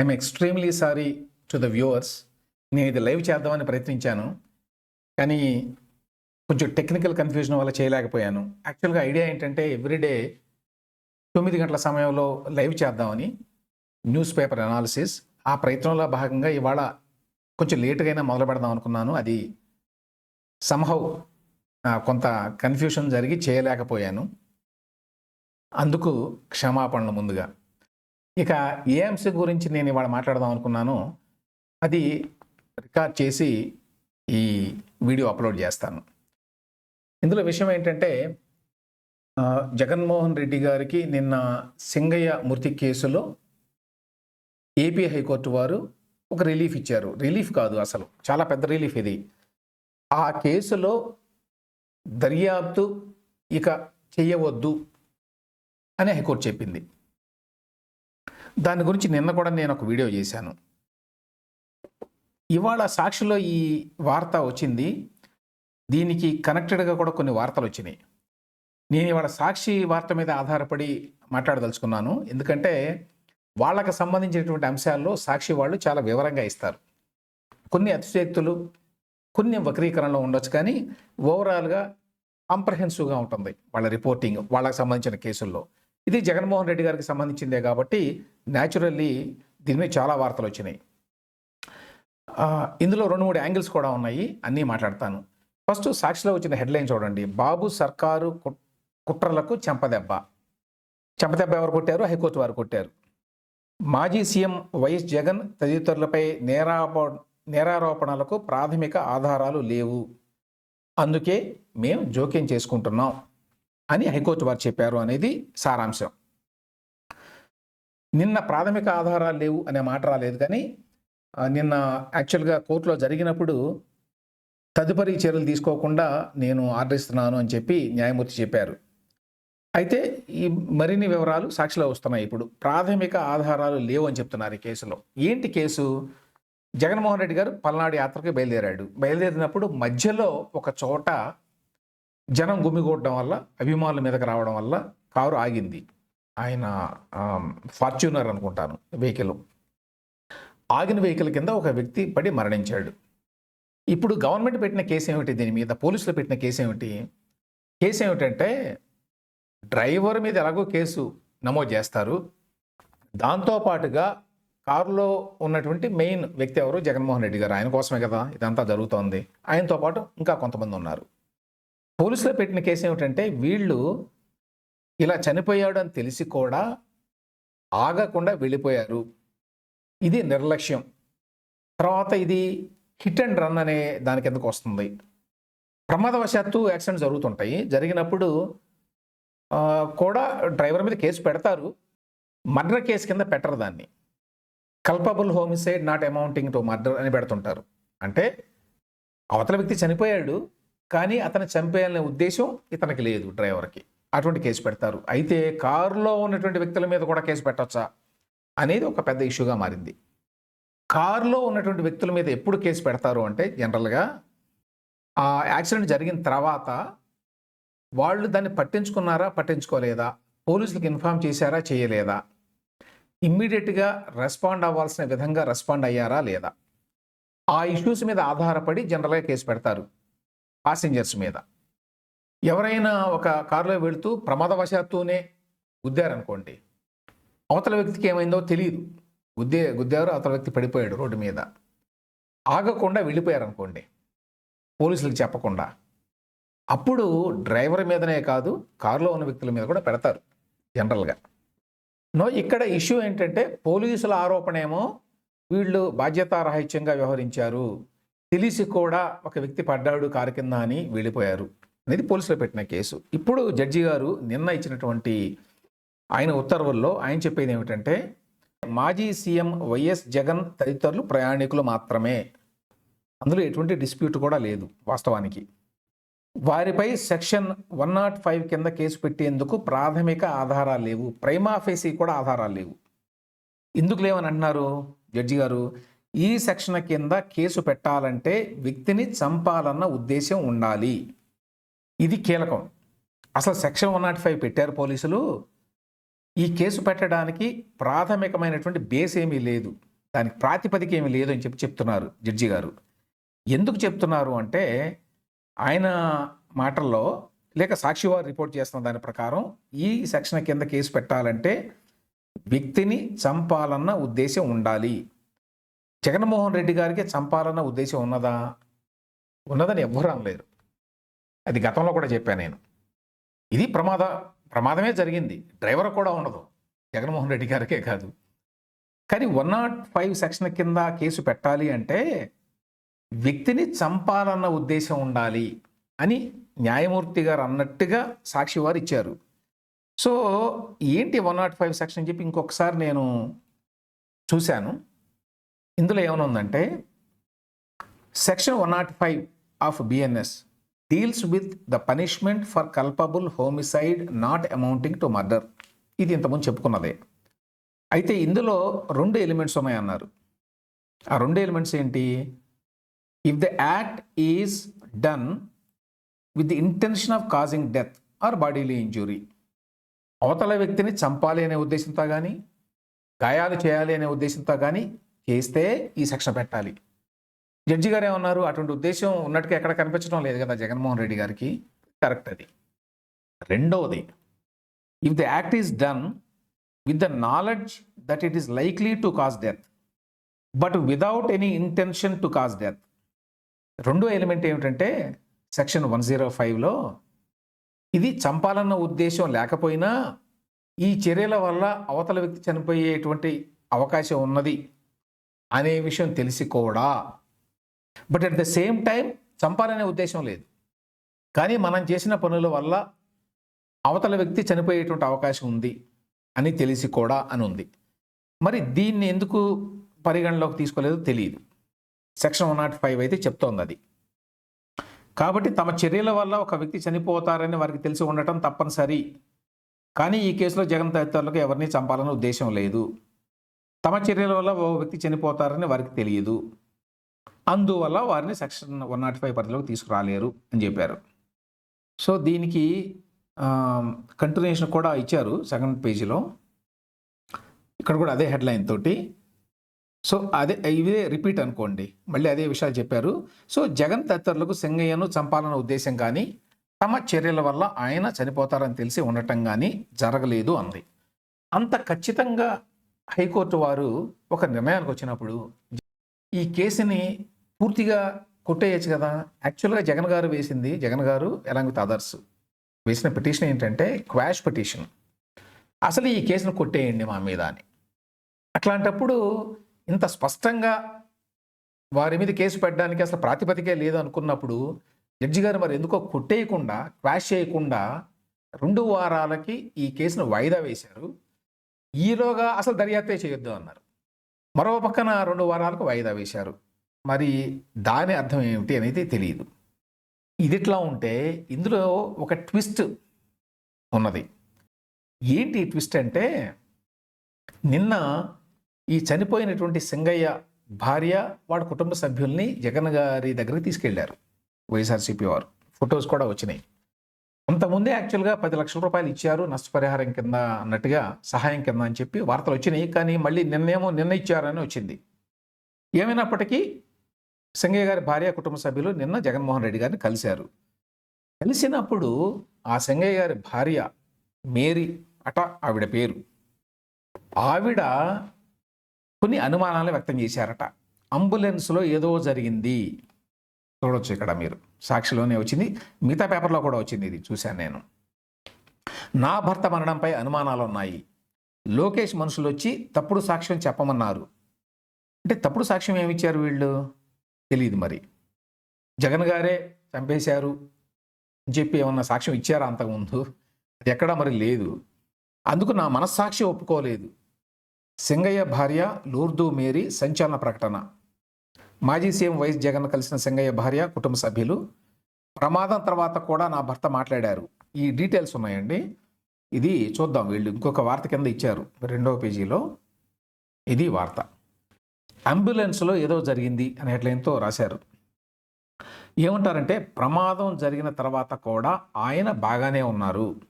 I'm extremely sorry to the viewers నేను ఇది live చేద్దామని ప్రయత్నించాను. కానీ కొంచెం టెక్నికల్ కన్ఫ్యూజన్ వల్ల చేయలేకపోయాను. యాక్చువల్గా ఐడియా ఏంటంటే ఎవ్రీడే తొమ్మిది గంటల సమయంలో లైవ్ చేద్దామని న్యూస్ పేపర్ అనాలిసిస్ ఆ ప్రయత్నంలో భాగంగా ఇవాళ కొంచెం లేటుగా మొదలు పెడదాం అనుకున్నాను. అది సంహౌ కొంత కన్ఫ్యూషన్ జరిగి చేయలేకపోయాను. అందుకు క్షమాపణలు ముందుగా. ఇక ఏ అంశం గురించి నేను ఇవాళ మాట్లాడదాం అనుకున్నాను అది రికార్డ్ చేసి ఈ వీడియో అప్లోడ్ చేస్తాను. ఇందులో విషయం ఏంటంటే జగన్మోహన్ రెడ్డి గారికి నిన్న సింగయ్య మృతి కేసులో ఏపీ హైకోర్టు వారు ఒక రిలీఫ్ ఇచ్చారు. రిలీఫ్ కాదు అసలు చాలా పెద్ద రిలీఫ్ ఇది. ఆ కేసులో దర్యాప్తు ఇక చేయవద్దు అని హైకోర్టు చెప్పింది. దాని గురించి నిన్న కూడా నేను ఒక వీడియో చేశాను. ఇవాళ సాక్షిలో ఈ వార్త వచ్చింది. దీనికి కనెక్టెడ్గా కూడా కొన్ని వార్తలు వచ్చినాయి. నేను ఇవాళ సాక్షి వార్త మీద ఆధారపడి మాట్లాడదలుచుకున్నాను. ఎందుకంటే వాళ్ళకి సంబంధించినటువంటి అంశాల్లో సాక్షి వాళ్ళు చాలా వివరంగా ఇస్తారు. కొన్ని అతిశయక్తులు కొన్ని వక్రీకరణలో ఉండొచ్చు కానీ ఓవరాల్గా కాంప్రహెన్సివ్గా ఉంటుంది వాళ్ళ రిపోర్టింగ్ వాళ్ళకి సంబంధించిన కేసుల్లో. ఇది జగన్మోహన్ రెడ్డి గారికి సంబంధించిందే కాబట్టి న్యాచురల్లీ దీని మీద చాలా వార్తలు వచ్చినాయి. ఇందులో రెండు మూడు యాంగిల్స్ కూడా ఉన్నాయి. అన్నీ మాట్లాడతాను. ఫస్ట్ సాక్షిలో వచ్చిన హెడ్లైన్ చూడండి. బాబు సర్కారు కుట్రలకు చెంపదెబ్బ. చెంపదెబ్బ ఎవరు కొట్టారు? హైకోర్టు వారు కొట్టారు. మాజీ సీఎం వైఎస్ జగన్ తదితరులపై నేరాప నేరారోపణలకు ప్రాథమిక ఆధారాలు లేవు. అందుకే మేము జోక్యం చేసుకుంటున్నాం. అని హైకోర్టు వారు చెప్పారు అనేది సారాంశం. నిన్న ప్రాథమిక ఆధారాలు లేవు అనే మాట రాలేదు కానీ నిన్న యాక్చువల్గా కోర్టులో జరిగినప్పుడు తదుపరి చర్యలు తీసుకోకుండా నేను ఆర్డర్ ఇస్తున్నాను అని చెప్పి న్యాయమూర్తి చెప్పారు. అయితే ఈ మరిన్ని వివరాలు సాక్షిలో వస్తున్నాయి ఇప్పుడు. ప్రాథమిక ఆధారాలు లేవు అని చెప్తున్నారు ఈ కేసులో. ఏంటి కేసు? జగన్మోహన్ రెడ్డి గారు పల్నాడు యాత్రకు బయలుదేరాడు. బయలుదేరినప్పుడు మధ్యలో ఒక చోట జనం గుమిగూడడం వల్ల అభిమానుల మీదకి రావడం వల్ల కారు ఆగింది. ఆయన ఫార్చ్యూనర్ అనుకుంటాను వెహికల్. ఆగిన వెహికల్ కింద ఒక వ్యక్తి పడి మరణించాడు. ఇప్పుడు గవర్నమెంట్ పెట్టిన కేసు ఏమిటి? దీని మీద పోలీసులు పెట్టిన కేసు ఏమిటి? కేసు ఏమిటంటే డ్రైవర్ మీద ఎలాగో కేసు నమోదు చేస్తారు. దాంతో పాటుగా కారులో ఉన్నటువంటి మెయిన్ వ్యక్తి ఎవరు? జగన్మోహన్ రెడ్డి గారు. ఆయన కోసమే కదా ఇదంతా జరుగుతోంది. ఆయనతో పాటు ఇంకా కొంతమంది ఉన్నారు. పోలీసులు పెట్టిన కేసు ఏమిటంటే వీళ్ళు ఇలా చనిపోయాడు అని తెలిసి కూడా ఆగకుండా వెళ్ళిపోయారు. ఇది నిర్లక్ష్యం. తర్వాత ఇది హిట్ అండ్ రన్ అనే దాని కిందకు వస్తుంది? ప్రమాదవశాత్తు యాక్సిడెంట్ జరుగుతుంటాయి. జరిగినప్పుడు కూడా డ్రైవర్ మీద కేసు పెడతారు. మర్డర్ కేసు కింద పెట్టరు దాన్ని. Culpable homicide not amounting to murder అని పెడుతుంటారు. అంటే అవతల వ్యక్తి చనిపోయాడు. కానీ అతను చంపేయాలనే ఉద్దేశం ఇతనికి లేదు డ్రైవర్కి. అటువంటి కేసు పెడతారు. అయితే కారులో ఉన్నటువంటి వ్యక్తుల మీద కూడా కేసు పెట్టవచ్చా అనేది ఒక పెద్ద ఇష్యూగా మారింది. కారులో ఉన్నటువంటి వ్యక్తుల మీద ఎప్పుడు కేసు పెడతారు అంటే జనరల్గా ఆ యాక్సిడెంట్ జరిగిన తర్వాత వాళ్ళు దాన్ని పట్టించుకున్నారా పట్టించుకోలేదా? పోలీసులకు ఇన్ఫామ్ చేశారా చేయలేదా? ఇమ్మీడియట్గా రెస్పాండ్ అవ్వాల్సిన విధంగా రెస్పాండ్ అయ్యారా లేదా? ఆ ఇష్యూస్ మీద ఆధారపడి జనరల్గా కేసు పెడతారు. పాసెంజర్స్ మీద. ఎవరైనా ఒక కారులో వెళుతూ ప్రమాదవశాత్తునే గుద్దారనుకోండి అవతల వ్యక్తికి ఏమైందో తెలియదు గుద్దే గుద్దారు అవతల వ్యక్తి పడిపోయాడు రోడ్డు మీద. ఆగకుండా వెళ్ళిపోయారు అనుకోండి పోలీసులకు చెప్పకుండా. అప్పుడు డ్రైవర్ మీదనే కాదు కారులో ఉన్న వ్యక్తుల మీద కూడా పెడతారు జనరల్గా. నో ఇక్కడ ఇష్యూ ఏంటంటే పోలీసుల ఆరోపణ ఏమో వీళ్ళు బాధ్యతారాహిత్యంగా వ్యవహరించారు. తెలిసి కూడా ఒక వ్యక్తి పడ్డాడు కారు కింద అని వెళ్ళిపోయారు. అనేది పోలీసులు పెట్టిన కేసు. ఇప్పుడు జడ్జి గారు నిన్న ఇచ్చినటువంటి ఆయన ఉత్తర్వుల్లో ఆయన చెప్పేది ఏమిటంటే మాజీ సీఎం వైఎస్ జగన్ తదితరులు ప్రయాణికులు మాత్రమే. అందులో ఎటువంటి డిస్ప్యూట్ కూడా లేదు వాస్తవానికి. వారిపై సెక్షన్ వన్ నాట్ ఫైవ్ కింద కేసు పెట్టేందుకు ప్రాథమిక ఆధారాలు లేవు. ప్రైమాఫేసీ కూడా ఆధారాలు లేవు. ఎందుకు లేవని అంటున్నారు జడ్జి గారు? ఈ సెక్షన్ కింద కేసు పెట్టాలంటే వ్యక్తిని చంపాలన్న ఉద్దేశం ఉండాలి. ఇది కీలకం. అసలు సెక్షన్ వన్ నాట్ ఫైవ్ పెట్టారు పోలీసులు? ఈ కేసు పెట్టడానికి ప్రాథమికమైనటువంటి బేస్ ఏమీ లేదు. దానికి ప్రాతిపదిక ఏమీ లేదు అని చెప్పి చెప్తున్నారు జడ్జి గారు. ఎందుకు చెప్తున్నారు అంటే ఆయన మాటల్లో లేక సాక్షివారు రిపోర్ట్ చేస్తున్న దాని ప్రకారం ఈ సెక్షన్ కింద కేసు పెట్టాలంటే వ్యక్తిని చంపాలన్న ఉద్దేశం ఉండాలి. జగన్మోహన్ రెడ్డి గారికి చంపాలన్న ఉద్దేశం ఉన్నదా? ఉన్నదని ఎవ్వరూ అనలేరు. అది గతంలో కూడా చెప్పాను నేను. ఇది ప్రమాద ప్రమాదమే జరిగింది. డ్రైవర్ కూడా ఉండదు. జగన్మోహన్ రెడ్డి గారికే కాదు. కానీ వన్ నాట్ ఫైవ్ సెక్షన్ కింద కేసు పెట్టాలి అంటే వ్యక్తిని చంపాలన్న ఉద్దేశం ఉండాలి అని న్యాయమూర్తి గారు అన్నట్టుగా సాక్షి వారు ఇచ్చారు. సో ఏంటి వన్ నాట్ ఫైవ్ సెక్షన్ చెప్పి ఇంకొకసారి నేను చూశాను. ఇందులో ఏమైనా ఉందంటే section one not five of BNS deals with the punishment for culpable homicide not amounting to murder ఇది ఇంతకుముందు చెప్పుకున్నదే. అయితే ఇందులో రెండు ఎలిమెంట్స్ ఉన్నాయన్నారు. ఆ రెండు ఎలిమెంట్స్ ఏంటి? If the act is done with the intention of causing death or bodily injury అవతల వ్యక్తిని చంపాలి అనే ఉద్దేశంతో కానీ గాయాలు చేయాలి అనే ఉద్దేశంతో కానీ చేస్తే ఈ సెక్షన్ పెట్టాలి. జడ్జి గారు ఏమన్నారు? అటువంటి ఉద్దేశం ఉన్నట్టుగా ఎక్కడ కనిపించడం లేదు కదా జగన్మోహన్ రెడ్డి గారికి. కరెక్ట్ అది. రెండవది if the act is done with the knowledge that it is likely to cause death but without any intention to cause death రెండో ఎలిమెంట్ ఏమిటంటే సెక్షన్ వన్ జీరో ఫైవ్లో ఇది చంపాలన్న ఉద్దేశం లేకపోయినా ఈ చర్యల వల్ల అవతల వ్యక్తి చనిపోయేటువంటి అవకాశం ఉన్నది. అనే విషయం తెలిసి కూడా. But at the same time చంపాలనే ఉద్దేశం లేదు. కానీ మనం చేసిన పనుల వల్ల అవతల వ్యక్తి చనిపోయేటువంటి అవకాశం ఉంది అని తెలిసి కూడా అని ఉంది. మరి దీన్ని ఎందుకు పరిగణలోకి తీసుకోలేదో తెలియదు సెక్షన్ వన్ నాట్ ఫైవ్ అయితే చెప్తోంది అది. కాబట్టి తమ చర్యల వల్ల ఒక వ్యక్తి చనిపోతారని వారికి తెలిసి ఉండటం తప్పనిసరి. కానీ ఈ కేసులో జగన్ తదితరులకు ఎవరిని చంపాలనే ఉద్దేశం లేదు. తమ చర్యల వల్ల ఓ వ్యక్తి చనిపోతారని వారికి తెలియదు. అందువల్ల వారిని సెక్షన్ వన్ నాట్ ఫైవ్ పరిధిలోకి తీసుకురాలేరు అని చెప్పారు. సో దీనికి కంటిన్యూషన్ కూడా ఇచ్చారు సెకండ్ పేజీలో. ఇక్కడ కూడా అదే హెడ్లైన్ తోటి. సో అదే ఇదే రిపీట్ అనుకోండి. మళ్ళీ అదే విషయాలు చెప్పారు. సో జగన్ తదితరులకు సింగయ్యను చంపాలన్న ఉద్దేశం కానీ తమ చర్యల వల్ల ఆయన చనిపోతారని తెలిసి ఉండటం కానీ జరగలేదు అంది. అంత ఖచ్చితంగా హైకోర్టు వారు ఒక నిర్ణయానికి వచ్చినప్పుడు ఈ కేసుని పూర్తిగా కొట్టేయచ్చు కదా. యాక్చువల్గా జగన్ గారు వేసింది జగన్ గారు ఎలాంగ్ విత్ అదర్స్. వేసిన పిటిషన్ ఏంటంటే క్వాష్ పిటిషన్. అసలు ఈ కేసును కొట్టేయండి మా మీద అని. అట్లాంటప్పుడు ఇంత స్పష్టంగా వారి మీద కేసు పెట్టడానికి అసలు ప్రాతిపదికే లేదు అనుకున్నప్పుడు జడ్జి గారు మరి ఎందుకో కొట్టేయకుండా క్వాష్ చేయకుండా రెండు వారాలకి ఈ కేసును వాయిదా వేశారు. ఈలోగా అసలు దర్యాప్తే చేయొద్దు అన్నారు. మరో పక్కన రెండు వారాలకు వాయిదా వేశారు. మరి దాని అర్థం ఏమిటి అనేది తెలియదు ఇదిట్లా ఉంటే ఇందులో ఒక ట్విస్ట్ ఉన్నది. ఏంటి ట్విస్ట్ అంటే నిన్న ఈ చనిపోయినటువంటి సింగయ్య భార్య వాడి కుటుంబ సభ్యుల్ని జగన్ గారి దగ్గరికి తీసుకెళ్ళారు వైఎస్ఆర్సీపీ వారు. ఫొటోస్ కూడా వచ్చినాయి. అంతకుముందే యాక్చువల్గా పది లక్షల రూపాయలు ఇచ్చారు నష్టపరిహారం కింద అన్నట్టుగా సహాయం కింద అని చెప్పి వార్తలు వచ్చినాయి. కానీ మళ్ళీ నిన్నేమో నిన్న ఇచ్చారని వచ్చింది. ఏమైనప్పటికీ సంగయ్య గారి భార్య కుటుంబ సభ్యులు నిన్న జగన్మోహన్ రెడ్డి గారిని కలిశారు. కలిసినప్పుడు ఆ సంగయ్య గారి భార్య మేరీ అట ఆవిడ పేరు. ఆవిడ కొన్ని అనుమానాలు వ్యక్తం చేశారట. అంబులెన్స్లో ఏదో జరిగింది. చూడొచ్చు ఇక్కడ మీరు. సాక్షిలోనే వచ్చింది. మిగతా పేపర్లో కూడా వచ్చింది ఇది చూశాను నేను. నా భర్త మరణంపై అనుమానాలు ఉన్నాయి. లోకేష్ మనుషులు వచ్చి తప్పుడు సాక్ష్యం చెప్పమన్నారు. అంటే తప్పుడు సాక్ష్యం ఏమిచ్చారు వీళ్ళు? తెలియదు మరి. జగన్ గారే చంపేశారు అని చెప్పి ఏమన్నా సాక్ష్యం ఇచ్చారా అంతకుముందు? అది ఎక్కడా మరి లేదు. అందుకు నా మనస్సాక్షి ఒప్పుకోలేదు. సింగయ్య భార్య లూర్దు మేరీ సంచలన ప్రకటన. మాజీ సీఎం వైఎస్ జగన్ కలిసిన సింగయ్య భార్య కుటుంబ సభ్యులు. ప్రమాదం తర్వాత కూడా నా భర్త మాట్లాడారు. ఈ డీటెయిల్స్ ఉన్నాయండి. ఇది చూద్దాం. వీళ్ళు ఇంకొక వార్త కింద ఇచ్చారు. రెండవ పేజీలో ఇది వార్త. అంబులెన్స్లో ఏదో జరిగింది అనే హెడ్లైన్తో రాశారు. ఏమంటారంటే ప్రమాదం జరిగిన తర్వాత కూడా ఆయన బాగానే ఉన్నారు.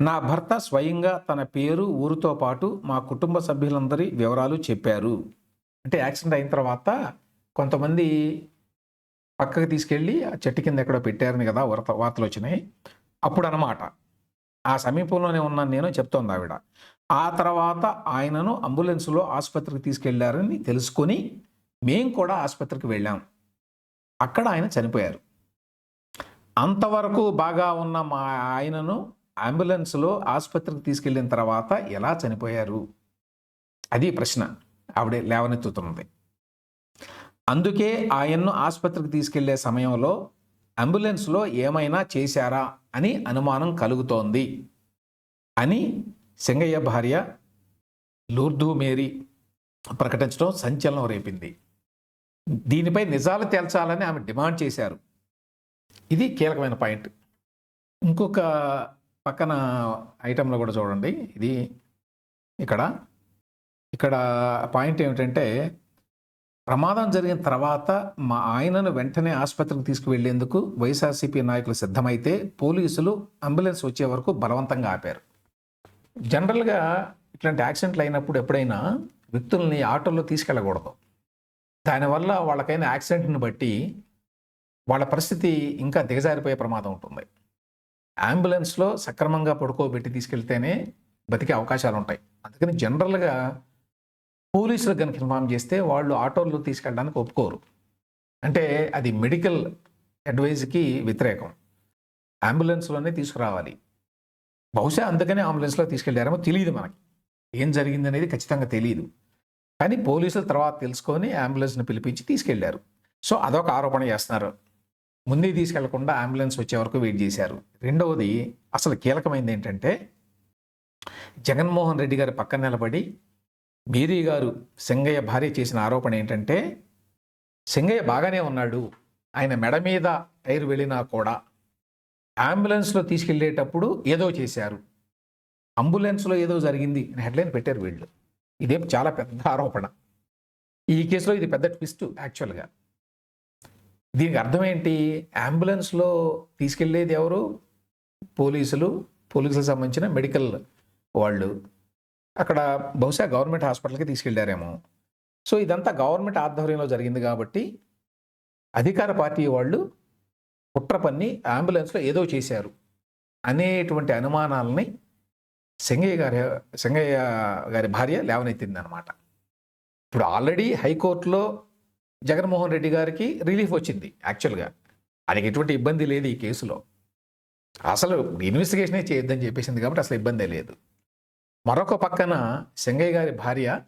నా భర్త స్వయంగా తన పేరు ఊరితో పాటు మా కుటుంబ సభ్యులందరి వివరాలు చెప్పారు. అంటే యాక్సిడెంట్ అయిన తర్వాత కొంతమంది పక్కకి తీసుకెళ్ళి ఆ చెట్టు కింద ఎక్కడో పెట్టారని కదా వార్త వార్తలు వచ్చినాయి. అప్పుడు అనమాట ఆ సమీపంలోనే ఉన్నాను నేను చెప్తోంది ఆవిడ. ఆ తర్వాత ఆయనను అంబులెన్స్లో ఆసుపత్రికి తీసుకెళ్ళారని తెలుసుకొని మేము కూడా ఆసుపత్రికి వెళ్ళాం. అక్కడ ఆయన చనిపోయారు. అంతవరకు బాగా ఉన్న మా ఆయనను అంబులెన్స్లో ఆసుపత్రికి తీసుకెళ్ళిన తర్వాత ఎలా చనిపోయారు? అది ప్రశ్న. ఆవిడ లేవనెత్తుతున్నది అందుకే ఆయన్ను ఆసుపత్రికి తీసుకెళ్ళే సమయంలో అంబులెన్స్లో ఏమైనా చేశారా అని అనుమానం కలుగుతోంది అని సింగయ్య భార్య లూర్దు మేరీ ప్రకటించడం సంచలనం రేపింది. దీనిపై నిజాలు తేల్చాలని ఆమె డిమాండ్ చేశారు. ఇది కీలకమైన పాయింట్. ఇంకొక పక్కన ఐటెంలో కూడా చూడండి. ఇది ఇక్కడ ఇక్కడ పాయింట్ ఏమిటంటే ప్రమాదం జరిగిన తర్వాత మా ఆయనను వెంటనే ఆసుపత్రికి తీసుకువెళ్ళేందుకు వైఎస్ఆర్సీపీ నాయకులు సిద్ధమైతే పోలీసులు అంబులెన్స్ వచ్చే వరకు బలవంతంగా ఆపారు. జనరల్గా ఇట్లాంటి యాక్సిడెంట్లు అయినప్పుడు ఎప్పుడైనా వ్యక్తుల్ని ఆటోలో తీసుకెళ్ళకూడదు. దానివల్ల వాళ్ళకైన యాక్సిడెంట్ని బట్టి వాళ్ళ పరిస్థితి ఇంకా దిగజారిపోయే ప్రమాదం ఉంటుంది. అంబులెన్స్లో సక్రమంగా పడుకోబెట్టి తీసుకెళ్తేనే బతికే అవకాశాలు ఉంటాయి అందుకని జనరల్గా పోలీసులకు కనుక ఇన్ఫామ్ చేస్తే వాళ్ళు ఆటోల్లో తీసుకెళ్ళడానికి ఒప్పుకోరు. అంటే అది మెడికల్ అడ్వైజ్కి వ్యతిరేకం. అంబులెన్స్లోనే తీసుకురావాలి. బహుశా అందుకనే అంబులెన్స్లో తీసుకెళ్ళారేమో తెలియదు మనకి. ఏం జరిగింది అనేది ఖచ్చితంగా తెలియదు కానీ పోలీసులు తర్వాత తెలుసుకొని అంబులెన్స్ని పిలిపించి తీసుకెళ్ళారు. సో అదొక ఆరోపణ చేస్తున్నారు. ముందే తీసుకెళ్ళకుండా అంబులెన్స్ వచ్చే వరకు వెయిట్ చేశారు. రెండవది అసలు కీలకమైనది ఏంటంటే జగన్మోహన్ రెడ్డి గారి పక్కన నిలబడి మేరీ గారు సింగయ్య భార్య చేసిన ఆరోపణ ఏంటంటే సింగయ్య బాగానే ఉన్నాడు. ఆయన మెడ మీద టైర్ వెళ్ళినా కూడా అంబులెన్స్లో తీసుకెళ్ళేటప్పుడు ఏదో చేశారు. అంబులెన్స్లో ఏదో జరిగింది. అని హెడ్లైన్ పెట్టారు వీళ్ళు. ఇదే చాలా పెద్ద ఆరోపణ. ఈ కేసులో ఇది పెద్ద ట్విస్ట్ యాక్చువల్గా. దీనికి అర్థం ఏంటి? అంబులెన్స్లో తీసుకెళ్ళేది ఎవరు? పోలీసులు. పోలీసులకు సంబంధించిన మెడికల్ వాళ్ళు. అక్కడ బహుశా గవర్నమెంట్ హాస్పిటల్కి తీసుకెళ్ళారేమో సో ఇదంతా గవర్నమెంట్ ఆధ్వర్యంలో జరిగింది కాబట్టి అధికార పార్టీ వాళ్ళు కుట్ర పన్ని అంబులెన్స్లో ఏదో చేశారు అనేటువంటి అనుమానాలని సింగయ్య గారి సింగయ్య గారి భార్య లేవనెత్తింది అనమాట ఇప్పుడు ఆల్రెడీ హైకోర్టులో జగన్మోహన్ రెడ్డి గారికి రిలీఫ్ వచ్చింది యాక్చువల్గా. ఆయనకి ఎటువంటి ఇబ్బంది లేదు ఈ కేసులో. అసలు ఇన్వెస్టిగేషనే చేయొద్దని చెప్పేసింది కాబట్టి అసలు ఇబ్బందే లేదు. మరొక పక్కన శంగయ్య గారి భార్య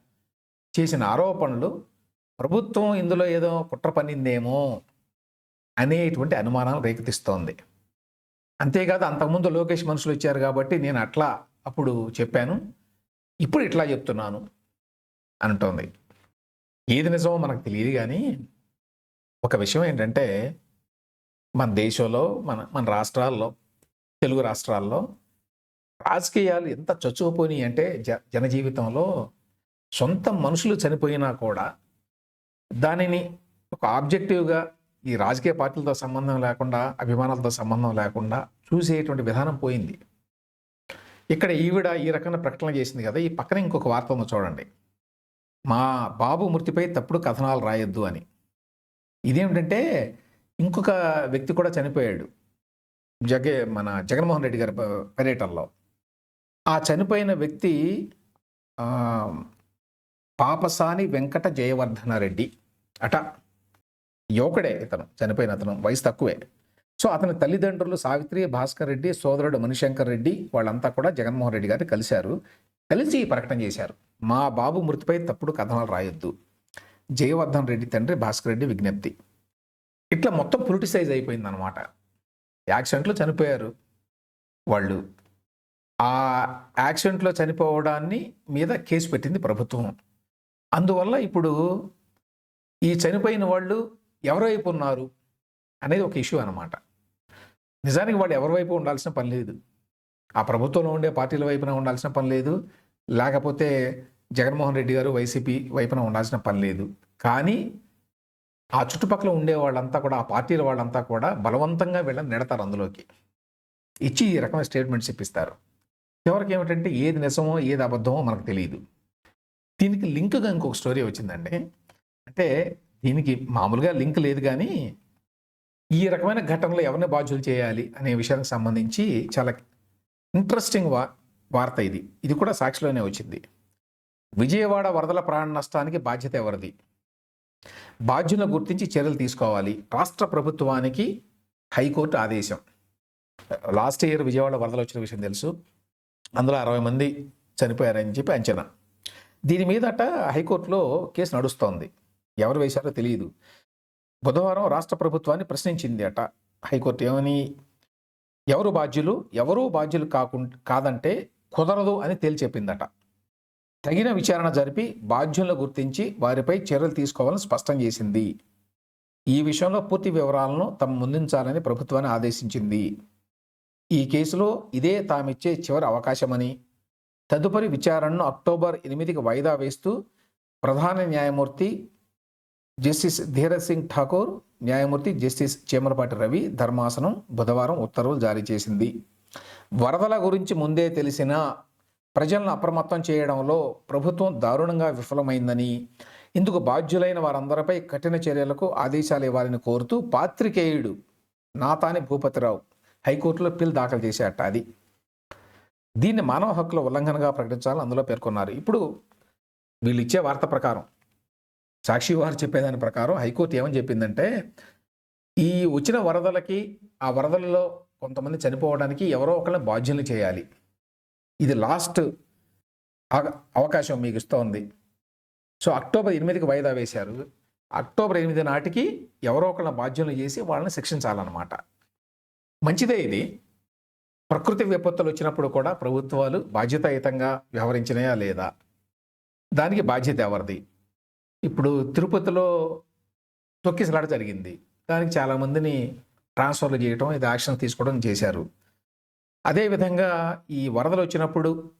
చేసిన ఆరోపణలు ప్రభుత్వం ఇందులో ఏదో కుట్ర పన్నిందేమో అనేటువంటి అనుమానాలు రేకెత్తిస్తోంది. అంతేకాదు అంతకుముందు లోకేష్ మనుషులు వచ్చారు కాబట్టి నేను అట్లా అప్పుడు చెప్పాను. ఇప్పుడు ఇట్లా చెప్తున్నాను అంటోంది. ఏది నిజమో మనకు తెలియదు కానీ ఒక విషయం ఏంటంటే మన దేశంలో మన మన రాష్ట్రాల్లో తెలుగు రాష్ట్రాల్లో రాజకీయాలు ఎంత చచ్చుకుపోయినాయి అంటే జ జనజీవితంలో సొంత మనుషులు చనిపోయినా కూడా దానిని ఒక ఆబ్జెక్టివ్గా ఈ రాజకీయ పార్టీలతో సంబంధం లేకుండా అభిమానాలతో సంబంధం లేకుండా చూసేటువంటి విధానం పోయింది. ఇక్కడ ఈవిడ ఈ రకమైన ప్రకటన చేసింది కదా ఈ పక్కన ఇంకొక వార్త ఉంది చూడండి. మా బాబు మృతిపై తప్పుడు కథనాలు రాయొద్దు అని. ఇదేమిటంటే ఇంకొక వ్యక్తి కూడా చనిపోయాడు. జగే మన జగన్మోహన్ రెడ్డి గారి పర్యటనలో. ఆ చనిపోయిన వ్యక్తి పాపసాని వెంకట జయవర్ధన రెడ్డి అట. యువకుడే ఇతను చనిపోయిన అతను వయసు తక్కువే. సో అతని తల్లిదండ్రులు సావిత్రి భాస్కర్ రెడ్డి సోదరుడు మణిశంకర్ రెడ్డి వాళ్ళంతా కూడా జగన్మోహన్ రెడ్డి గారిని కలిశారు. కలిసి ప్రకటన చేశారు. మా బాబు మృతిపై తప్పుడు కథనాలు రాయొద్దు. జయవర్ధన్ రెడ్డి తండ్రి భాస్కర్ రెడ్డి విజ్ఞప్తి. ఇట్లా మొత్తం పొలిటిసైజ్ అయిపోయింది అనమాట యాక్సిడెంట్లో చనిపోయారు వాళ్ళు. ఆ యాక్సిడెంట్లో చనిపోవడాన్ని మీద కేసు పెట్టింది ప్రభుత్వం. అందువల్ల ఇప్పుడు ఈ చనిపోయిన వాళ్ళు ఎవరివైపు ఉన్నారు అనేది ఒక ఇష్యూ అనమాట నిజానికి వాళ్ళు ఎవరి వైపు ఉండాల్సిన పని లేదు. ఆ ప్రభుత్వంలో ఉండే పార్టీల వైపున ఉండాల్సిన పని లేదు. లేకపోతే జగన్మోహన్ రెడ్డి గారు వైసీపీ వైపున ఉండాల్సిన పని లేదు. కానీ ఆ చుట్టుపక్కల ఉండే వాళ్ళంతా కూడా ఆ పార్టీల వాళ్ళంతా కూడా బలవంతంగా వీళ్ళని నెడతారు అందులోకి. ఇచ్చి ఈ రకమైన స్టేట్మెంట్స్ ఇప్పిస్తారు. చివరికి ఏమిటంటే ఏది నిజమో ఏది అబద్ధమో మనకు తెలియదు దీనికి లింక్గా ఇంకొక స్టోరీ వచ్చిందండి. అంటే దీనికి మామూలుగా లింక్ లేదు కానీ ఈ రకమైన ఘటనలో ఎవరిని బాధ్యులు చేయాలి అనే విషయానికి సంబంధించి చాలా ఇంట్రెస్టింగ్ వా వార్త ఇది. ఇది కూడా సాక్షిలోనే వచ్చింది. విజయవాడ వరదల ప్రాణ నష్టానికి బాధ్యత ఎవరిది? బాధ్యులను గుర్తించి చర్యలు తీసుకోవాలి. రాష్ట్ర ప్రభుత్వానికి హైకోర్టు ఆదేశం. లాస్ట్ ఇయర్ విజయవాడ వరదలు వచ్చిన విషయం తెలుసు. అందులో అరవై మంది చనిపోయారని చెప్పి అంచనా. దీని మీదట హైకోర్టులో కేసు నడుస్తోంది. ఎవరు వేశారో తెలియదు. బుధవారం రాష్ట్ర ప్రభుత్వాన్ని ప్రశ్నించింది అట హైకోర్టు. ఏమని? ఎవరు బాధ్యులు? ఎవరూ బాధ్యులు కాకుండా కాదంటే కుదరదు అని తేల్చెప్పిందట. తగిన విచారణ జరిపి బాధ్యులను గుర్తించి వారిపై చర్యలు తీసుకోవాలని స్పష్టం చేసింది. ఈ విషయంలో పూర్తి వివరాలను తమ ముందుంచాలని ప్రభుత్వాన్ని ఆదేశించింది. ఈ కేసులో ఇదే తామిచ్చే చివరి అవకాశమని తదుపరి విచారణను అక్టోబర్ ఎనిమిదికి వాయిదా వేస్తూ ప్రధాన న్యాయమూర్తి జస్టిస్ ధీరజ్ సింగ్ ఠాకూర్ న్యాయమూర్తి జస్టిస్ చేమలపాటి రవి ధర్మాసనం బుధవారం ఉత్తర్వులు జారీ చేసింది. వరదల గురించి ముందే తెలిసిన ప్రజలను అప్రమత్తం చేయడంలో ప్రభుత్వం దారుణంగా విఫలమైందని ఇందుకు బాధ్యులైన వారందరిపై కఠిన చర్యలకు ఆదేశాలు ఇవ్వాలని కోరుతూ పాత్రికేయుడు నాతాని భూపతిరావు హైకోర్టులో పిల్ దాఖలు చేశాట అది. దీన్ని మానవ హక్కుల ఉల్లంఘనగా ప్రకటించాలని అందులో పేర్కొన్నారు. ఇప్పుడు వీళ్ళు ఇచ్చే వార్త ప్రకారం సాక్షి వారు చెప్పేదాని ప్రకారం హైకోర్టు ఏమని చెప్పిందంటే ఈ వచ్చిన వరదలకి ఆ వరదలలో కొంతమంది చనిపోవడానికి ఎవరో ఒకరిని బాధ్యులు చేయాలి. ఇది లాస్ట్ అవ- అవకాశం మీకు ఇస్తోంది. సో అక్టోబర్ ఎనిమిదికి వాయిదా వేశారు. అక్టోబర్ ఎనిమిది నాటికి ఎవరో ఒకళ్ళ బాధ్యులు చేసి వాళ్ళని శిక్షించాలన్నమాట. మంచిదే ఇది. ప్రకృతి విపత్తులు వచ్చినప్పుడు కూడా ప్రభుత్వాలు బాధ్యతాయుతంగా వ్యవహరించినాయా లేదా? దానికి బాధ్యత ఎవరిది? ఇప్పుడు తిరుపతిలో తొక్కిసలాట జరిగింది. దానికి చాలామందిని ట్రాన్స్ఫర్లు చేయడం ఇది యాక్షన్ తీసుకోవడం చేశారు. అదేవిధంగా ఈ వరదలు వచ్చినప్పుడు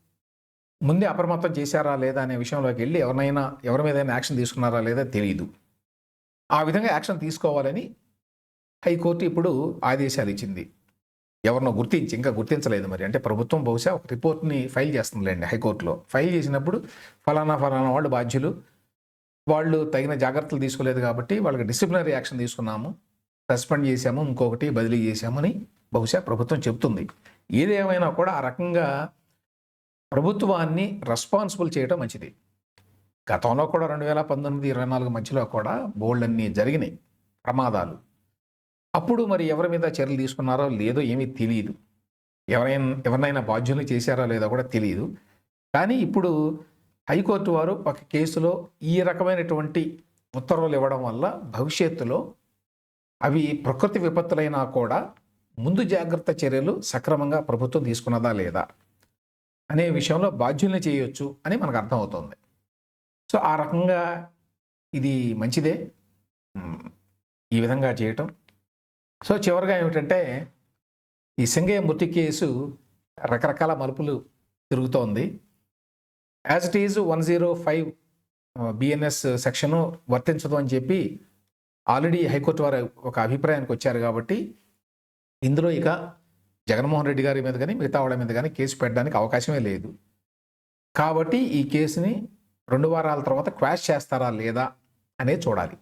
ముందే అప్రమత్తం చేశారా లేదా అనే విషయంలోకి వెళ్ళి ఎవరినైనా ఎవరి మీదైనా యాక్షన్ తీసుకున్నారా లేదా తెలియదు ఆ విధంగా యాక్షన్ తీసుకోవాలని హైకోర్టు ఇప్పుడు ఆదేశాలు ఇచ్చింది. ఎవరినో గుర్తించి ఇంకా గుర్తించలేదు మరి. అంటే ప్రభుత్వం బహుశా ఒక రిపోర్ట్ని ఫైల్ చేస్తుందిలేండి హైకోర్టులో. ఫైల్ చేసినప్పుడు ఫలానా ఫలానా వాళ్ళు బాధ్యులు. వాళ్ళు తగిన జాగ్రత్తలు తీసుకోలేదు కాబట్టి వాళ్ళకి డిసిప్లినరీ యాక్షన్ తీసుకున్నాము. సస్పెండ్ చేశాము ఇంకొకటి బదిలీ చేశామని బహుశా ప్రభుత్వం చెప్తుంది ఏదేమైనా కూడా ఆ రకంగా ప్రభుత్వాన్ని రెస్పాన్సిబుల్ చేయడం మంచిది. గతంలో కూడా రెండు వేల పంతొమ్మిది ఇరవై నాలుగు మధ్యలో కూడా బోల్డ్ అన్నీ జరిగినాయి ప్రమాదాలు. అప్పుడు మరి ఎవరి మీద చర్యలు తీసుకున్నారో లేదో ఏమీ తెలియదు ఎవరైనా ఎవరినైనా బాధ్యులు చేశారో లేదో కూడా తెలియదు కానీ ఇప్పుడు హైకోర్టు వారు ఒక కేసులో ఈ రకమైనటువంటి ఉత్తర్వులు ఇవ్వడం వల్ల భవిష్యత్తులో అవి ప్రకృతి విపత్తులైనా కూడా ముందు జాగ్రత్త చర్యలు సక్రమంగా ప్రభుత్వం తీసుకున్నదా లేదా అనే విషయంలో బాధ్యుల్ని చేయొచ్చు అని మనకు అర్థమవుతుంది. సో ఆ రకంగా ఇది మంచిదే. ఈ విధంగా చేయటం సో చివరిగా ఏమిటంటే ఈ సింగయ్య మృతి కేసు రకరకాల మలుపులు తిరుగుతోంది. As it is one zero five BNS section వర్తించదు అని చెప్పి ఆల్రెడీ హైకోర్టు వారు ఒక అభిప్రాయానికి వచ్చారు కాబట్టి ఇందులో ఇక జగన్మోహన్ రెడ్డి గారి మీద కానీ మిగతా వాళ్ళ మీద కానీ కేసు పెట్టడానికి అవకాశమే లేదు. కాబట్టి ఈ కేసుని రెండు వారాల తర్వాత క్వాష్ చేస్తారా లేదా అనేది చూడాలి.